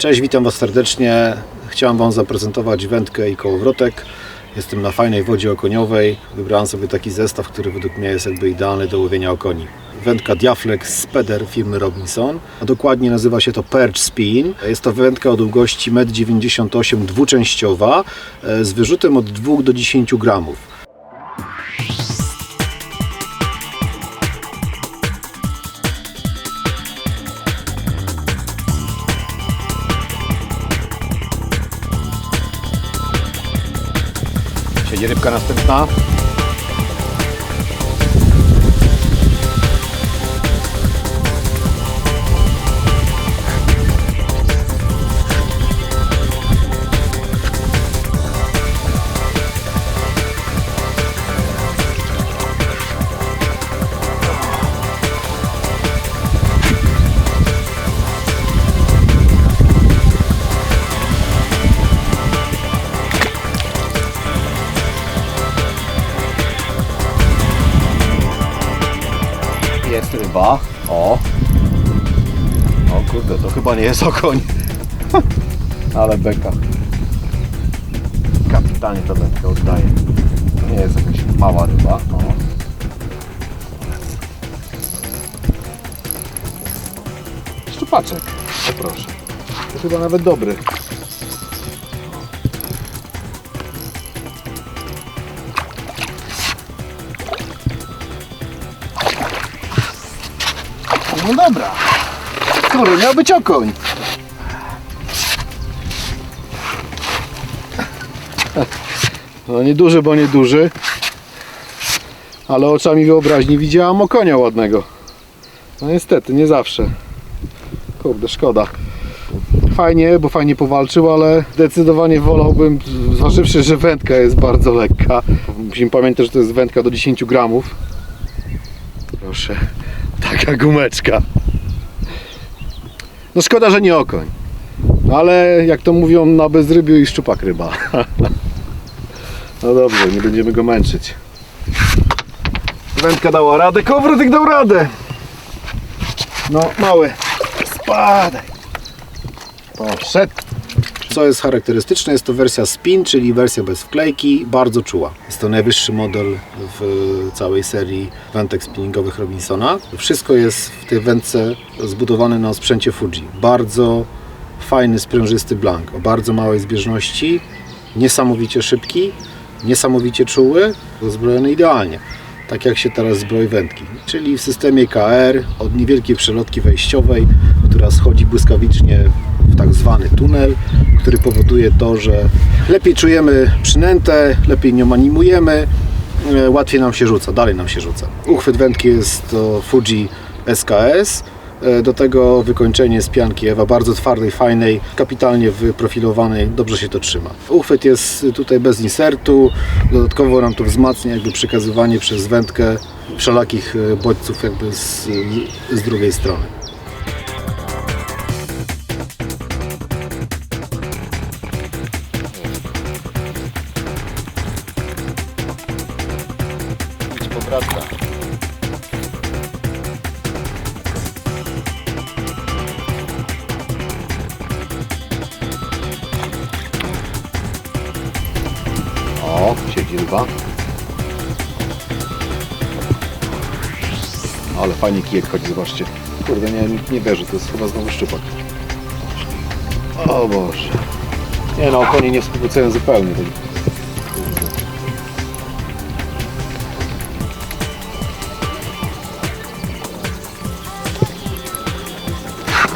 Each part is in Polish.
Cześć, witam Was serdecznie. Chciałem Wam zaprezentować wędkę i kołowrotek. Jestem na fajnej wodzie okoniowej. Wybrałem sobie taki zestaw, który według mnie jest jakby idealny do łowienia okoni. Wędka Diaflex Speder firmy Robinson, a dokładnie nazywa się to Perch Spin. Jest to wędka o długości 1,98 m dwuczęściowa e, z wyrzutem od 2 do 10 gramów. Siedzi rybka następna. Jest ryba. O. O kurde, to chyba nie jest okoń. Ale beka. Kapitalnie to wędkę oddaje. To nie jest jakaś mała ryba. O. Szczupaczek. Proszę. To chyba nawet dobry. No dobra. Skoro miał być okoń. No nieduży, bo nieduży. Ale oczami wyobraźni widziałam okonia ładnego. No niestety, nie zawsze. Kurde, szkoda. Fajnie, bo fajnie powalczył, ale zdecydowanie wolałbym, zważywszy, że wędka jest bardzo lekka. Musimy pamiętać, że to jest wędka do 10 gramów. Proszę, taka gumeczka. No szkoda, że nie okoń. No ale jak to mówią, na bezrybiu i szczupak ryba. No dobrze, nie będziemy go męczyć. Wędka dała radę, kowrotek dał radę. No, mały. Spadaj. Poszedł. Co jest charakterystyczne, jest to wersja spin, czyli wersja bez wklejki, bardzo czuła. Jest to najwyższy model w całej serii wędek spinningowych Robinsona. Wszystko jest w tej wędce zbudowane na sprzęcie Fuji. Bardzo fajny, sprężysty blank, o bardzo małej zbieżności, niesamowicie szybki, niesamowicie czuły, uzbrojony idealnie. Tak jak się teraz zbroi wędki, czyli w systemie KR od niewielkiej przelotki wejściowej, która schodzi błyskawicznie tak zwany tunel, który powoduje to, że lepiej czujemy przynętę, lepiej nią animujemy, e, łatwiej nam się rzuca, dalej nam się rzuca. Uchwyt wędki jest to Fuji SKS, e, do tego wykończenie z pianki Ewa, bardzo twardej, fajnej, kapitalnie wyprofilowanej, dobrze się to trzyma. Uchwyt jest tutaj bez insertu, dodatkowo nam to wzmacnia jakby przekazywanie przez wędkę wszelakich e, bodźców jakby z, z drugiej strony. O, siedzi ryba. Ale fajnie kijek chodzi, zobaczcie. Kurde, nie, nie wierzę, to jest chyba znowu szczupak. O Boże. Nie no, konie nie współpracują zupełnie. To...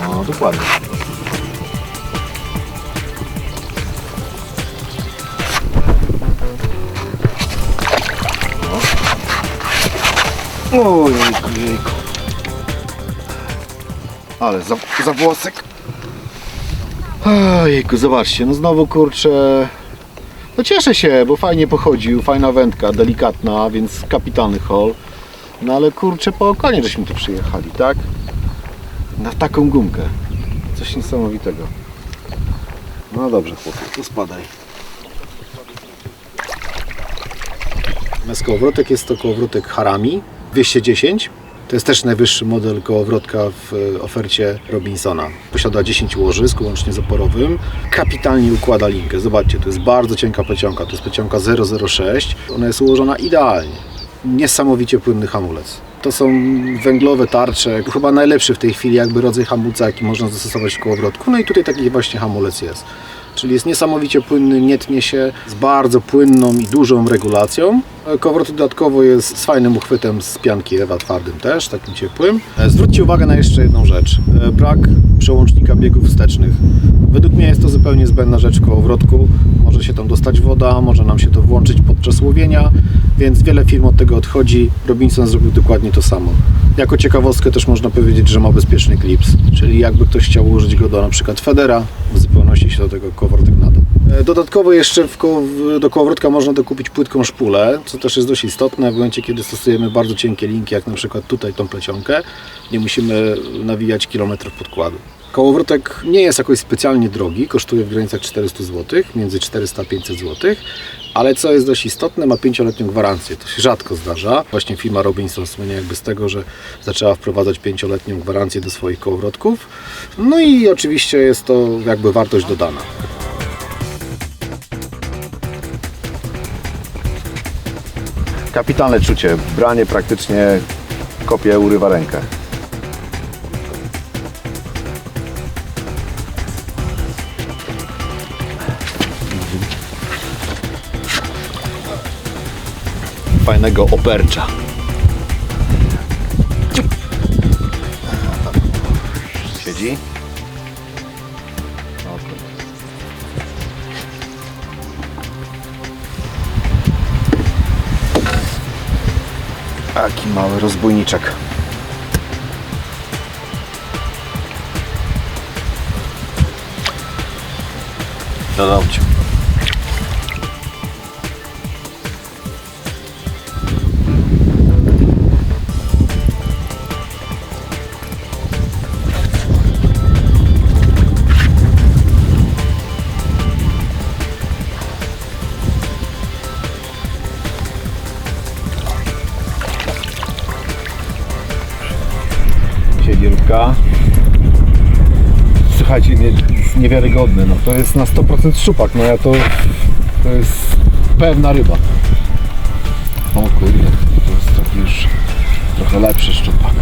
No, dokładnie. Ojejku, jejku. Ale za, za włosek. Ojejku, zobaczcie, no znowu kurczę. No cieszę się, bo fajnie pochodził, fajna wędka, delikatna, więc kapitalny hol. No ale kurczę, po okonie żeśmy tu przyjechali, tak? Na taką gumkę. Coś niesamowitego. No dobrze, chłopie, to spadaj. Bez jest to kołowrotek Harami 210 To jest też najwyższy model kołowrotka w e, ofercie Robinsona. Posiada 10 łożysk, łącznie z oporowym. Kapitalnie układa linkę. Zobaczcie, to jest bardzo cienka plecionka. To jest plecionka 006. Ona jest ułożona idealnie. Niesamowicie płynny hamulec. To są węglowe tarcze, chyba najlepszy w tej chwili jakby rodzaj hamulca, jaki można zastosować w kołowrotku. No i tutaj taki właśnie hamulec jest. Czyli jest niesamowicie płynny, nie tnie się, z bardzo płynną i dużą regulacją. Kołowrot dodatkowo jest z fajnym uchwytem z pianki Ewa twardym też, takim ciepłym. E, Zwróćcie uwagę na jeszcze jedną rzecz. E, Brak przełącznika biegów wstecznych. Według mnie jest to zupełnie zbędna rzecz w kołowrotku. Może się tam dostać woda, może nam się to włączyć podczas łowienia, więc wiele firm od tego odchodzi. Robinson zrobił dokładnie to samo. Jako ciekawostkę też można powiedzieć, że ma bezpieczny klips, czyli jakby ktoś chciał użyć go do na przykład federa, w zupełności się do tego kołowrotek nada. E, Dodatkowo jeszcze w- do kołowrotka można dokupić płytką szpulę, co też jest dość istotne w momencie, kiedy stosujemy bardzo cienkie linki, jak na przykład tutaj tą plecionkę. Nie musimy nawijać kilometrów podkładu. Kołowrotek nie jest jakoś specjalnie drogi, kosztuje w granicach 400 zł, między 400 a 500 zł, ale co jest dość istotne, ma 5-letnią gwarancję. To się rzadko zdarza. Właśnie firma Robinson słynie jakby z tego, że zaczęła wprowadzać 5-letnią gwarancję do swoich kołowrotków. No i oczywiście jest to jakby wartość dodana. Kapitalne czucie. Branie praktycznie kopie urywa rękę. Fajnego opercza. Siedzi? Taki mały rozbójniczek. Dodam ci. Siedzi rybka. Słuchajcie, nie, niewiarygodne. No, to jest na 100% szczupak. No ja to, to jest pewna ryba. O kurde, to jest taki już trochę lepszy szczupak.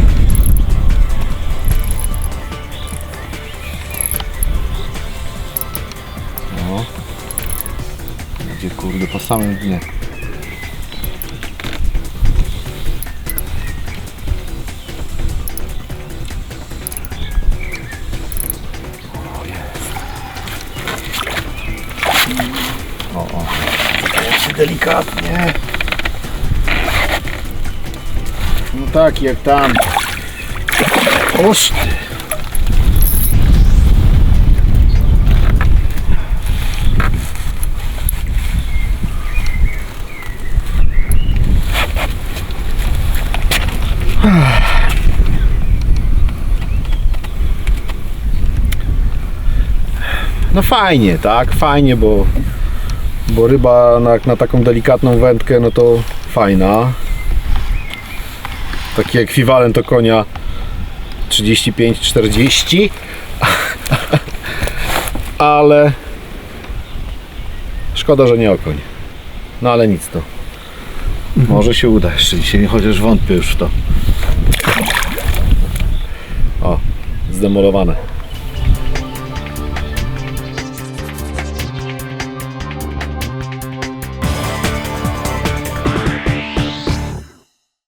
No. Gdzie kurde, po samym dnie. O, o. Jeszcze delikatnie. No tak, jak tam. Oż ty. No fajnie, tak? Fajnie, bo, bo ryba na, na taką delikatną wędkę, no to fajna. Taki ekwiwalent do konia 35-40. Ale szkoda, że nie okoń. No ale nic to. Może się uda jeszcze dzisiaj, chociaż wątpię już w to. O, zdemolowane.